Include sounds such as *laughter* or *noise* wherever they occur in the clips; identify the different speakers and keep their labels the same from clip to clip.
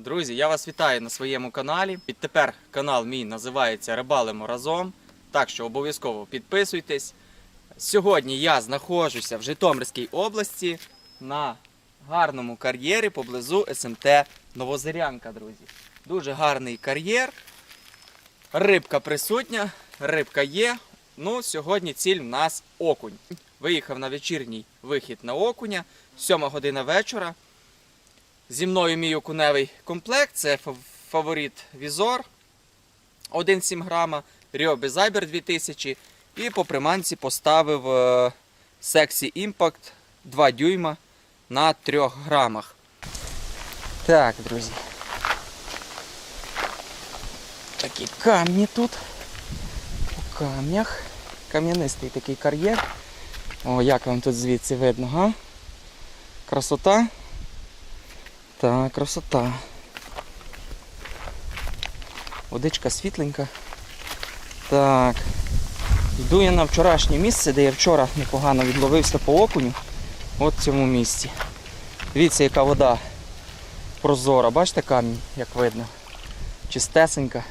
Speaker 1: Друзі, я вас вітаю на своєму каналі. Відтепер канал мій називається Рибалимо разом. Так що обов'язково підписуйтесь. Сьогодні я знаходжуся в Житомирській області на гарному кар'єрі поблизу СМТ Новозирянка, друзі. Дуже гарний кар'єр. Рибка присутня, рибка є. Ну, сьогодні ціль в нас окунь. Виїхав на вечірній вихід на окуня, 7 година вечора. Зі мною мій окуневий комплект. Це фаворит Візор 1,7 грама, Rio Безайбер 2000 і по приманці поставив е, Sexy Impact 2 дюйма на 3 грамах. Так, друзі. Такі камні тут. У камнях. Кам'янистий такий кар'єр. О, як вам тут звідси видно, га? Красота. Так, красота. Водичка світленька. Так. Йду я на вчорашнє місце, де я вчора непогано відловився по окуню. От в цьому місці. Дивіться, яка вода прозора. Бачите камінь, як видно? Чистесенька.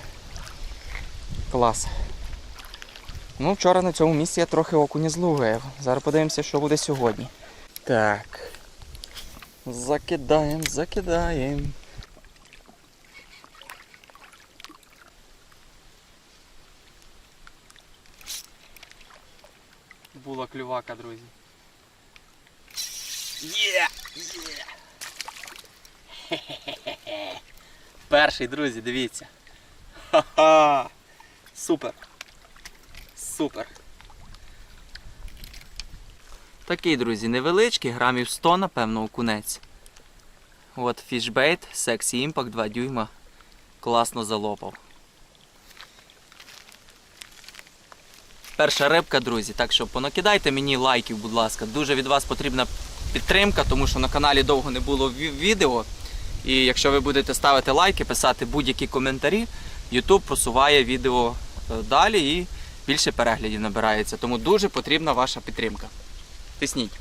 Speaker 1: Клас. Ну, вчора на цьому місці я трохи окуня зловив. Зараз подивимося, що буде сьогодні. Так. Закидаємо, закидаємо. Була клювака, друзі. Є! Є! *laughs* Перший, друзі, дивіться. Ха-ха! Супер! Супер! Такий, друзі, невеличкий, грамів 100, напевно, окунець. От фішбейт, Sexy Impact 2 дюйма. Класно залопав. Перша рибка, друзі, так що понакидайте мені лайків, будь ласка. Дуже від вас потрібна підтримка, тому що на каналі довго не було відео. І якщо ви будете ставити лайки, писати будь-які коментарі, YouTube просуває відео е, далі і більше переглядів набирається. Тому дуже потрібна ваша підтримка. Тисніть.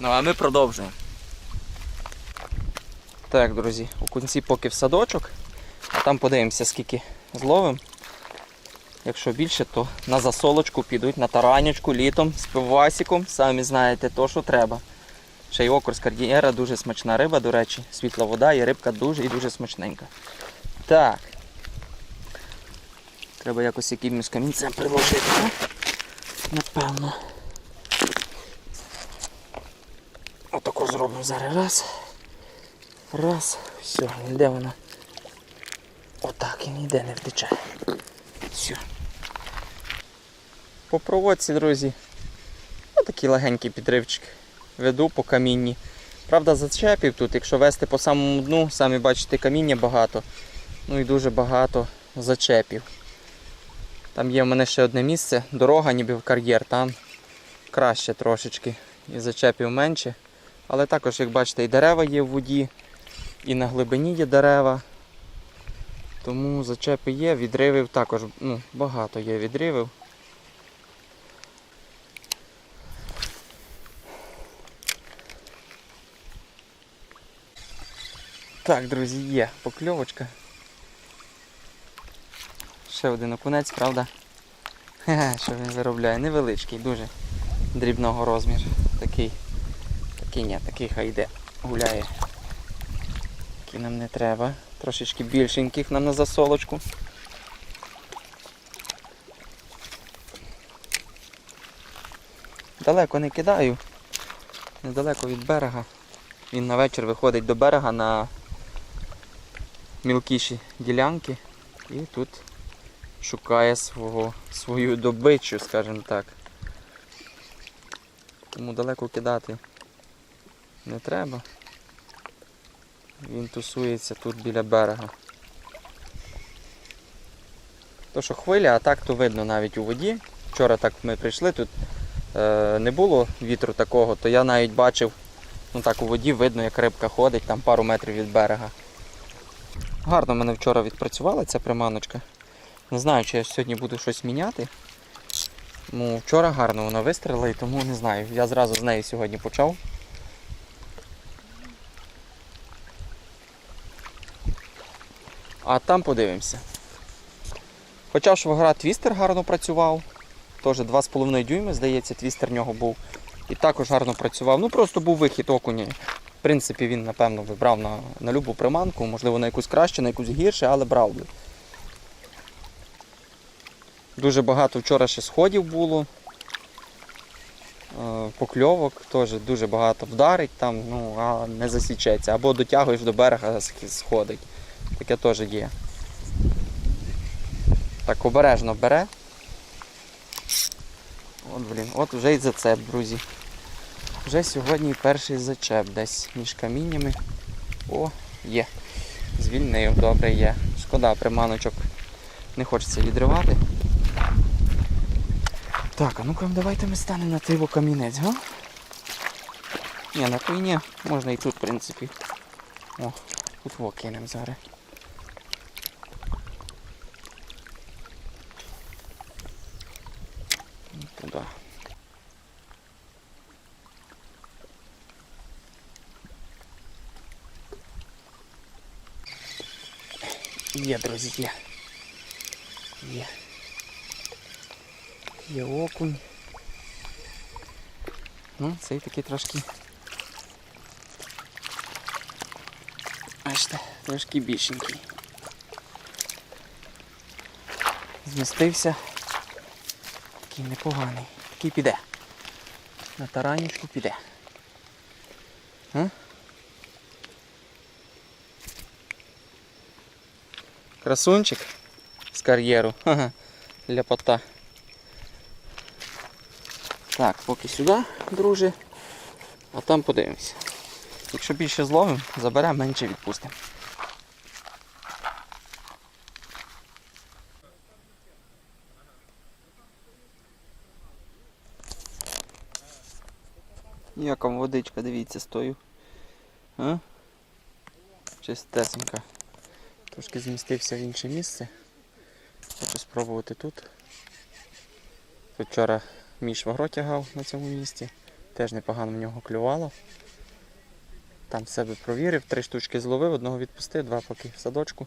Speaker 1: Ну а ми продовжуємо. Так, друзі, у кінці поки в садочок, там подивимося, скільки зловимо. Якщо більше, то на засолочку підуть, на таранючку літом з пивасиком. Самі знаєте то, що треба. Ще й окор з кар'єра, дуже смачна риба, до речі, світла вода і рибка дуже і дуже смачненька. Так. Треба якось якимось камінцем приложити. Напевно. Отако зробимо зараз. Раз. Раз. Все, де вона? Отак і ніде не втече. Все. По проводці, друзі. Отакий легенький підривчик. Веду по камінні. Правда, зачепів тут, якщо вести по самому дну, самі бачите, каміння багато. Ну і дуже багато зачепів. Там є в мене ще одне місце, дорога ніби в кар'єр, там краще трошечки. І зачепів менше. Але також, як бачите, і дерева є в воді, і на глибині є дерева. Тому зачепи є, відривів також ну, багато є відривів. Так, друзі, є покльовочка. Ще один окунець, правда? Хе-хе, що він виробляє? Невеличкий, дуже дрібного розміру. Такий. Ні, такий хай йде, гуляє. Такий нам не треба. Трошечки більшеньких нам на засолочку. Далеко не кидаю. Недалеко від берега. Він на вечір виходить до берега на мілкіші ділянки і тут шукає свого, свою добичу, скажімо так. Тому далеко кидати не треба. Він тусується тут біля берега. То що хвиля, а так то видно навіть у воді. Вчора так ми прийшли, тут е, не було вітру такого, то я навіть бачив, ну так у воді видно, як рибка ходить, там пару метрів від берега. Гарно мене вчора відпрацювала ця приманочка. Не знаю, чи я сьогодні буду щось міняти. Ну, вчора гарно вона вистрілила і тому не знаю. Я зразу з неї сьогодні почав. А там подивимося. Хоча швагра твістер гарно працював. Теж 2,5 дюйми, здається, твістер в нього був. І також гарно працював. Ну просто був вихід окуня. В принципі, він, напевно, вибрав на, на любу приманку, можливо, на якусь краще, на якусь гірше, але брав би. Дуже багато вчора ще сходів було. Е, Покльовок теж дуже багато вдарить там, ну, а не засічеться. Або дотягуєш до берега, сходить. Таке теж є. Так обережно бере. От, блін, от вже й зацеп, друзі. Вже сьогодні перший зачеп десь між каміннями. О, є. Звільнив, добре є. Шкода, приманочок не хочеться відривати. Так, а ну-ка давайте ми станемо на той во камінець, га? Ні, на той ні, можна і тут, в принципі. О, тут во кинемо зараз. Ну, Є, друзі, є. Є. Є окунь. Ну, цей такий трошки. Бачите, трошки більшенький. Змістився. Такий непоганий. Такий піде. На таранічку піде. А? Красунчик з кар'єру. Ха-ха. Ляпота. Так, поки сюди, друже. А там подивимося. Якщо більше зловимо, заберемо, менше відпустимо. Яка водичка, дивіться, стою. А? Чистесенька. Трошки змістився в інше місце. Хочу спробувати тут. Вчора мій швагро тягав на цьому місці. Теж непогано в нього клювало. Там себе провірив, три штучки зловив, одного відпустив, два поки в садочку.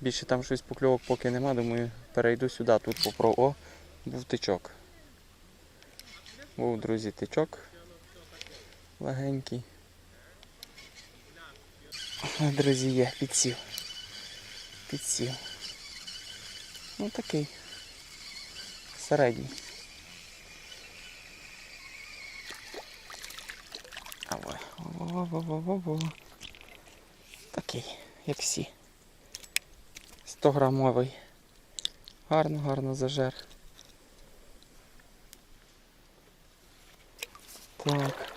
Speaker 1: Більше там щось покльовок поки нема, думаю, перейду сюди, тут попробую. О, був тичок. Був, друзі, тичок. Легенький. Друзі, є, підсів. Підсів. Ну такий. Середній. Ой. Во-во-во-во-во. Такий, як всі. 100 грамовий. Гарно, гарно зажер. Так.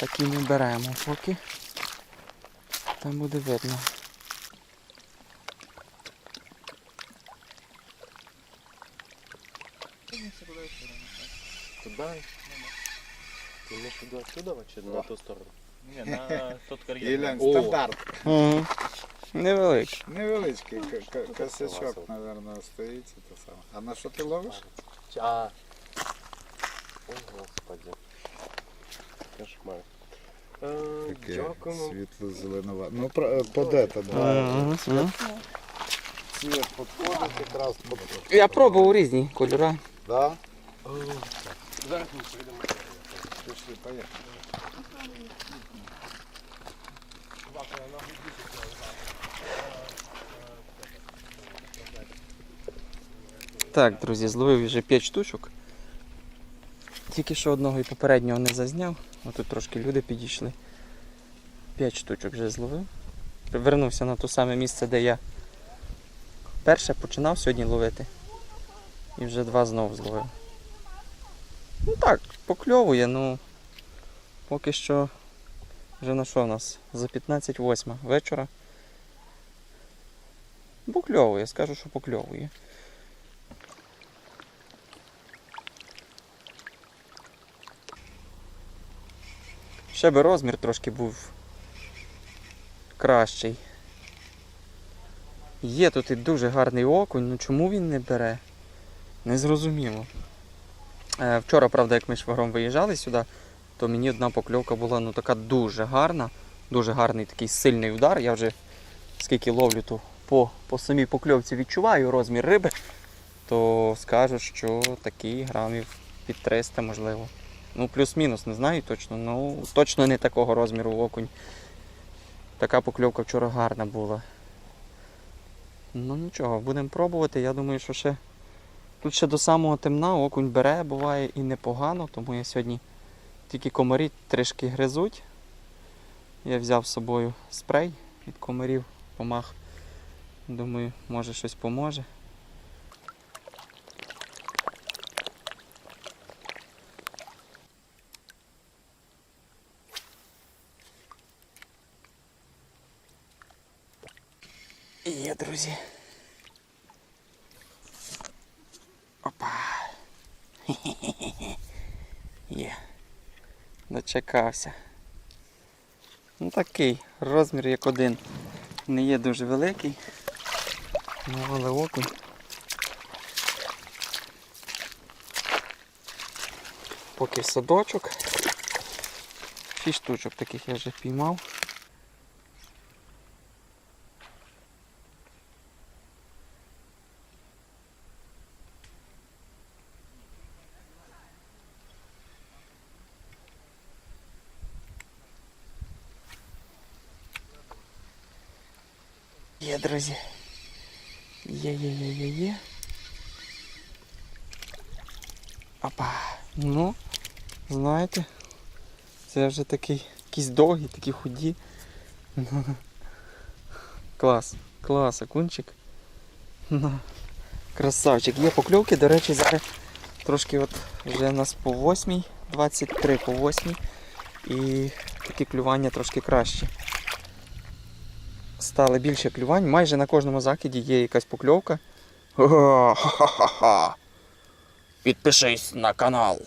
Speaker 1: Такий не беремо поки. Там буде видно.
Speaker 2: Туда? Ты имеешь в виду отсюда чи на ту сторону?
Speaker 3: Ні, на тот кар'єр.
Speaker 4: Стандарт.
Speaker 1: Угу.
Speaker 4: Невеличкий к- косячок, мабуть, стоїть. Це саме. А на що ти ловиш?
Speaker 2: А. О, господи. Кошмар. Е,
Speaker 4: Таке
Speaker 2: Дякуємо.
Speaker 4: світло зеленова. Ну, про- под это, да.
Speaker 1: Ага, ага.
Speaker 4: Цвет підходить якраз под...
Speaker 1: Я пробував різні кольори.
Speaker 4: Да?
Speaker 2: О, Зараз ми прийдемо.
Speaker 4: Пішли, поїхали.
Speaker 1: Так, друзі, зловив вже 5 штучок. Тільки що одного і попереднього не зазняв. Отут трошки люди підійшли. 5 штучок вже зловив. Вернувся на те саме місце, де я перше починав сьогодні ловити. І вже два знову зловив. Ну так, покльовує, ну поки що вже на що в нас? За 15-8 вечора. Покльовує, скажу, що покльовує. Ще би розмір трошки був кращий. Є тут і дуже гарний окунь, ну чому він не бере? Незрозуміло. Е, вчора, правда, як ми швагром виїжджали сюди, то мені одна покльовка була ну така дуже гарна. Дуже гарний такий сильний удар. Я вже скільки ловлю, то по, по самій покльовці відчуваю розмір риби, то скажу, що такий грамів під 300 можливо. Ну, плюс-мінус, не знаю точно. Ну, точно не такого розміру окунь. Така покльовка вчора гарна була. Ну нічого, будемо пробувати. Я думаю, що ще тут ще до самого темна окунь бере, буває і непогано, тому я сьогодні тільки комарі трішки гризуть. Я взяв з собою спрей від комарів, помах. Думаю, може щось поможе. Є, друзі. Опа. *laughs* Є. Дочекався. Ну такий розмір як один. Не є дуже великий. Ну, але окунь. Поки садочок. Шість штучок таких я вже піймав. Є, друзі. Є, є, є, є, є. Опа. Ну, знаєте, це вже такий, якісь довгі, такі худі. *laughs* Клас, клас, окунчик. Красавчик. Є покльовки, до речі, зараз трошки от вже у нас по 8, 23 по 8. І такі клювання трошки кращі стали більше клювань. Майже на кожному закиді є якась покльовка. Ха-ха-ха. Підпишись на канал.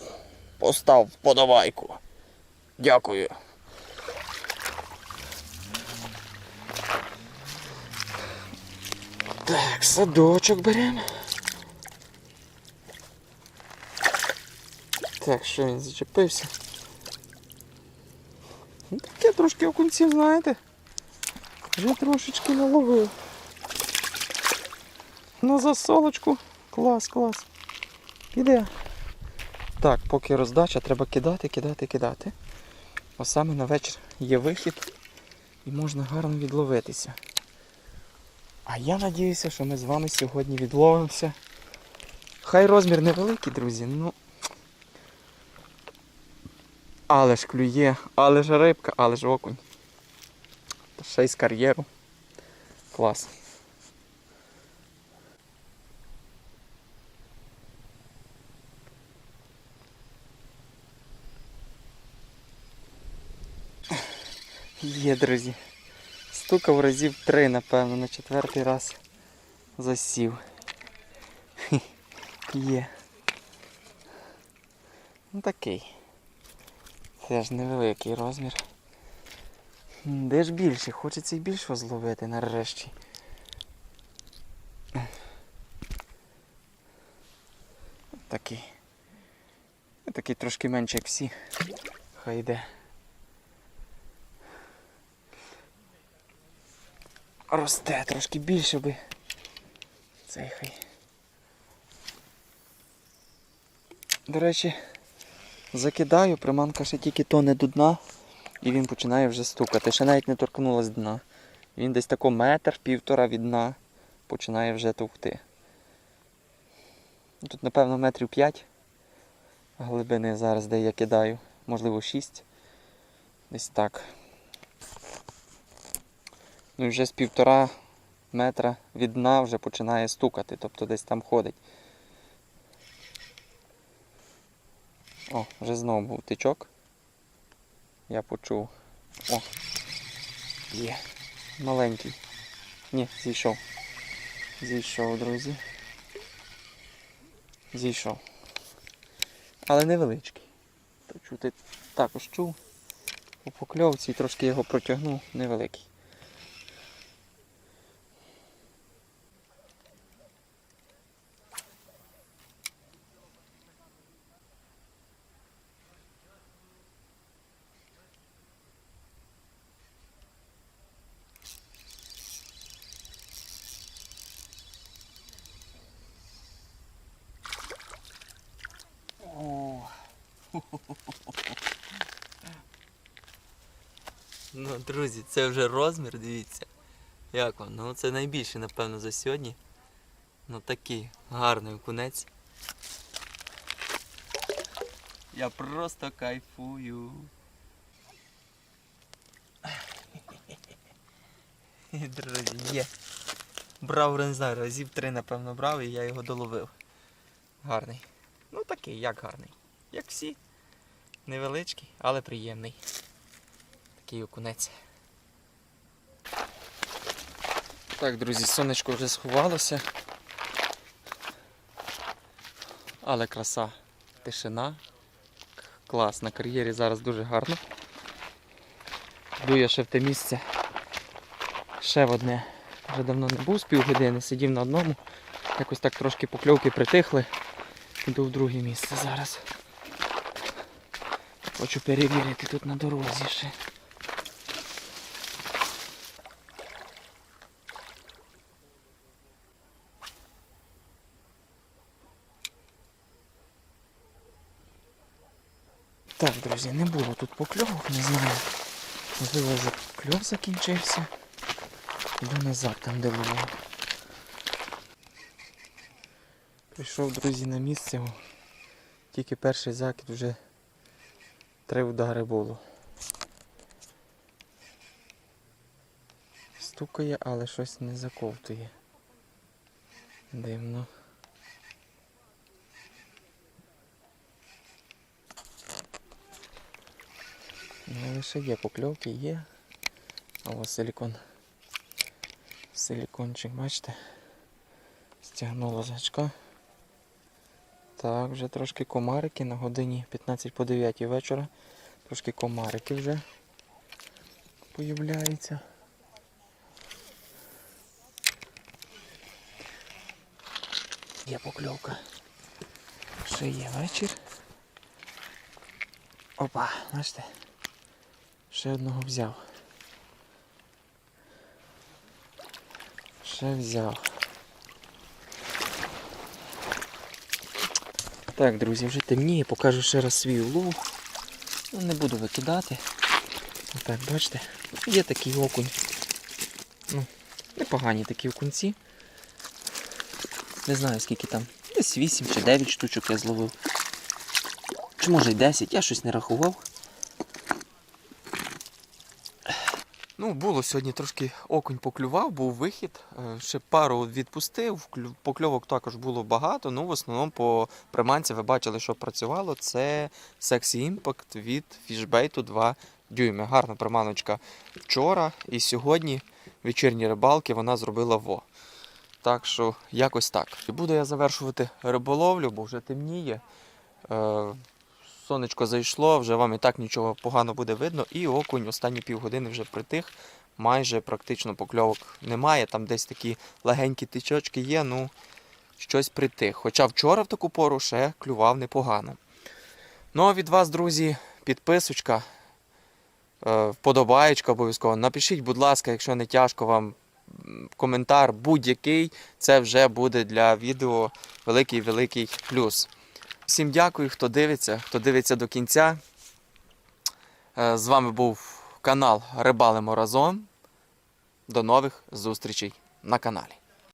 Speaker 1: Постав вподобайку. Дякую. Так, садочок беремо. Так, що він зачепився? Ну, таке трошки окунців, знаєте. Вже трошечки наловив. На засолочку. Клас, клас. Піде. Так, поки роздача, треба кидати, кидати, кидати. Ось саме на вечір є вихід і можна гарно відловитися. А я надіюся, що ми з вами сьогодні відловимося. Хай розмір невеликий, друзі, ну. Але ж клює, але ж рибка, але ж окунь. Ще кар'єру. Клас. Є, друзі. Стукав разів три, напевно, на четвертий раз засів. Є. Ну такий. Це ж невеликий розмір. Де ж більше? Хочеться і більшого зловити нарешті. Такий. Такий трошки менше, як всі. Хай йде. Росте трошки більше би. Цей хай. До речі, закидаю, приманка ще тільки тоне до дна. І він починає вже стукати. Ще навіть не торкнулась дна. Він десь тако метр, півтора від дна починає вже товкти. Тут, напевно, метрів 5 глибини зараз, де я кидаю, можливо 6. Десь так. Ну і вже з півтора метра від дна вже починає стукати, тобто десь там ходить. О, вже знову був тичок. Я почув. О! Є. Маленький. Ні, зійшов. Зійшов, друзі. Зійшов. Але невеличкий. То чути також чув. У покльовці трошки його протягнув невеликий.
Speaker 5: Ну, друзі, це вже розмір, дивіться. Як вам? Ну це найбільший, напевно, за сьогодні. Ну такий гарний окунець. Я просто кайфую. *laughs* Друзі, є. Брав, знаю, разів три, напевно, брав і я його доловив. Гарний. Ну такий, як гарний. Як всі. Невеличкий, але приємний. Такий окунець.
Speaker 1: Так, друзі, сонечко вже сховалося. Але краса, тишина. Клас, на кар'єрі зараз дуже гарно. Йду я ще в те місце. Ще в одне. Вже давно не був з півгодини, сидів на одному. Якось так трошки покльовки притихли. Йду в друге місце зараз. Хочу перевірити тут на дорозі ще. Так, друзі, не було тут покльовок, не знаю. Можливо, вже кльов закінчився. Йду назад, там де було. Прийшов, друзі, на місце. Тільки перший закид вже три удари було. Стукає, але щось не заковтує. Дивно. Ну, лише є покльовки, є. А ось силікон. Силікончик, бачите? Стягнуло з гачка. Так, вже трошки комарики на годині 15 по 9 вечора. Трошки комарики вже появляються. Є покльовка. Ще є вечір. Опа, бачите? Ще одного взяв. Ще взяв. Так, друзі, вже темніє, покажу ще раз свій улов. Ну, не буду викидати. Отак, бачите, є такий окунь. Ну, непогані такі окунці. Не знаю скільки там. Десь 8 чи 9 штучок я зловив. Чи може й 10, я щось не рахував. Ну, було сьогодні трошки окунь поклював, був вихід. Е, Ще пару відпустив. Покльовок також було багато. Ну, в основному по приманці ви бачили, що працювало. Це Sexy Impact від фішбейту 2 дюйми. Гарна приманочка вчора і сьогодні вечірні рибалки вона зробила во. Так що якось так. І буду я завершувати риболовлю, бо вже темніє. Сонечко зайшло, вже вам і так нічого погано буде видно. І окунь останні півгодини вже притих. Майже практично покльовок немає. Там десь такі легенькі тичочки є, ну щось притих. Хоча вчора в таку пору ще клював непогано. Ну а від вас, друзі, підписочка, е, вподобаєчка обов'язково. Напишіть, будь ласка, якщо не тяжко вам коментар будь-який, це вже буде для відео великий-великий плюс. Всім дякую, хто дивиться, хто дивиться до кінця. Е, З вами був канал Рибалимо разом. До нових зустрічей на каналі.